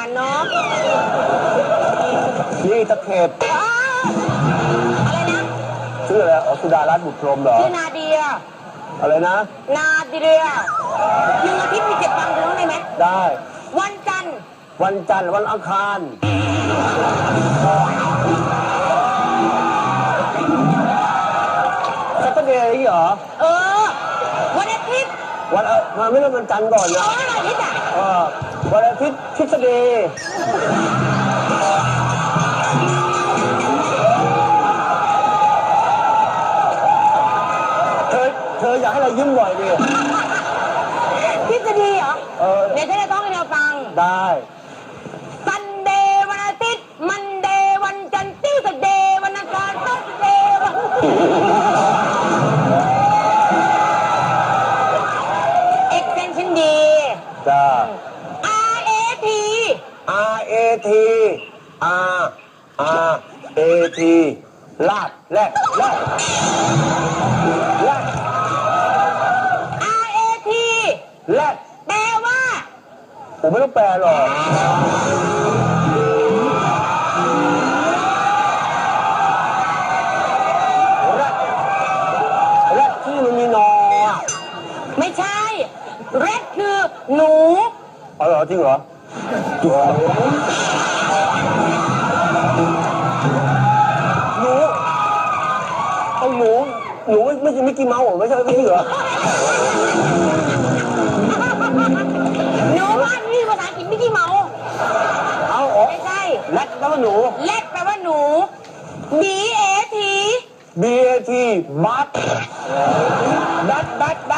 านเนาะนี่ตะเข็บอ้าวอะไรนะชื่ออะไรอ๋อสุดารัตน์บุตรพรหมเหรอ ชื่อนาเดีย อะไรนะ นาเดียหนึ่งอาทิตย์มีเจ็ดวันรู้ไหมไหมได้ วันจันทร์วันจันทร์วันอังคาร สัปดาห์นี้เหรอ เออ วันอาทิตย์ วันเออมาไม่เริ่มวันจันทร์ก่อนเอนะอวันอาทิตย์อะเออวันอาทิตย์ทฤษฎีเธอเธออยากให้เรายิ้มบ่อยดิทฤษฎีเหรอ เออ เดี๋ยวฉันจะต้องให้เราฟัง ได้ ซันเดย์วันอาทิตย์ มันเดย์วันจันทร์ติวสเดย์วันอังคารตัสเดย์วัน R A T R A T R R A T ลาดแรกแรกแรก R A T แรกแปลว่าผมไม่ต้องแปลหรอกแรกแรกที่มันมีนออะไม่ใช่ red คือหนู เออจริงเหรอจัวหนูเอาหนูหนูไม่ไม่ไม่กกี้เมาส์เหรอไม่ใช่ไม่ใช่เหรอหนูบ้านนี่ภาษาอังกมิกกี้เมาเอาเหอไม่ใช่แรดแปลว่าหนู แรดแปลว่าหนู B A T B A T บัตบัตบัต